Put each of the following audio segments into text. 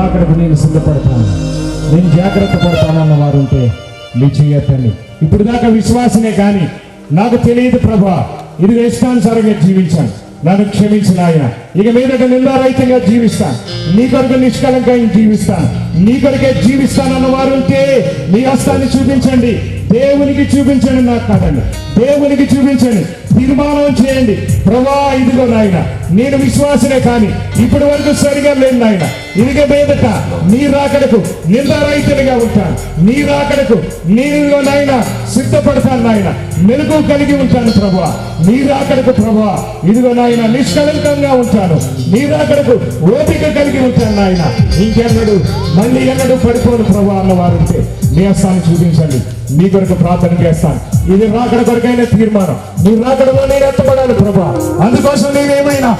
అక్కడికి నేను సిద్ధపడతాను. నేను జాగ్రత్త పడతానన్న వారు ఉంటే మీ చెయ్యొద్దండి ఇప్పుడు దాకా విశ్వాసనే కానీ నాకు తెలియదు ప్రభా ఇది ఇష్టానుసారంగా జీవించాను. నన్ను క్షమించిన ఆయన ఇక మీదట నిందారహితంగా జీవిస్తాను. నీ కొరకు నిష్కలంకంగా జీవిస్తాను. నీ కొరకే జీవిస్తానన్న వారు ఉంటే మీ హస్తాన్ని చూపించండి. దేవునికి చూపించండి నాకు కాదండి దేవునికి చూపించండి. తీర్మానం చేయండి. ప్రభా ఇదిగో నాయన నేను విశ్వాసనే కానీ ఇప్పటి వరకు సరిగా లేను నాయన. మీదట నీ రాకడకు నిందారహితునిగా ఉంటాను నీ రాకడకు నేను నాయన సిద్ధపడతాను నాయన. మెలకు కలిగి ఉంటాను ప్రభా నీ రాకడకు ప్రభా ఇదిగో నాయన నిష్కలంకంగా ఉంటాను. నీ రాకడకు ఓపిక కలిగి ఉంటాను నాయన. ఇంకెన్నడు మళ్ళీ ఎన్నడూ పడిపోను ప్రభా అన్న వారు ఉంటే మీ హస్తాన్ని చూపించండి. మీ కొరకు ప్రార్థన చేస్తాను. ఇది రాకడ కొరకైన తీర్మానం. నీ రాకడలో నేను ఎత్తబడాలి ప్రభా అందుకోసం నేనేమైనా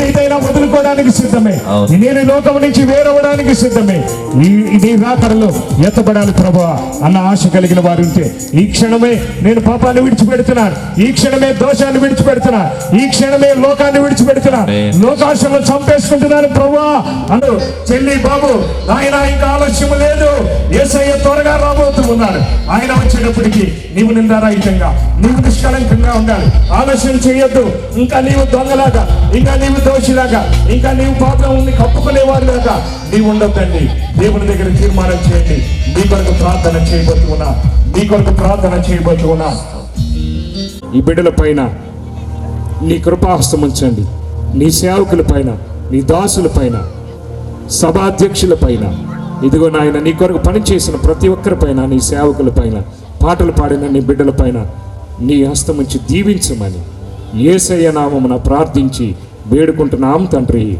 ఏదైనా వదులుకోవడానికి సిద్ధమే. నేను లోకం నుంచి వేరవడానికి సిద్ధమే. ఈ నీ రాకడలో ఎత్తబడాలి ప్రభా అన్న ఆశ కలిగిన వారు ఉంటే. ఈ క్షణమే నేను పాపాన్ని విడిచిపెడుతున్నాను. ఈ క్షణమే దోషాన్ని విడిచిపెడుతున్నాను. ఈ క్షణమే లోకాన్ని విడిచిపెడుతున్నాను. ఆమేన్. లోకాశలను చంపేసుకుంటున్నాను ప్రభా అను చెల్లి బాబు ఆయన ఇంకా ఆలస్యం లేదు. ఏసయ్య త్వరగా రాబోతూ ఉన్నాడు ఆయన వచ్చేటప్పటికి నీవు నిందారహితంగా నీవు నిష్కలంకంగా ఉండాలి. ఆలస్యం చేయొద్దు. ఇంకా నీవు దొంగలాగా ఇంకా నీవు దోషిలాగా ఇంకా నీవు పాపం ఉంది కప్పుకునేవాడిలాగా. నీవు ఉండొద్దండి. దేవుని దగ్గర తీర్మానం చేయండి. నీ కొరకు ప్రార్థన చేయబోతున్నా నీ కొరకు ప్రార్థన చేయబోతున్నా ఈ బిడ్డల పైన నీ కృపాహస్తం ఉంచండి. నీ సేవకుల పైన నీ దాసుల పైన సభాధ్యక్షుల పైన. ఇదిగో నాయన నీ కొరకు పనిచేసిన ప్రతి ఒక్కరి పైన నీ సేవకుల పైన పాటలు పాడిన నీ బిడ్డల పైన నీ హస్తం ఉంచి దీవించమని. ఏసయ్య నామమున ప్రార్థించి వేడుకుంటున్నాం తండ్రి.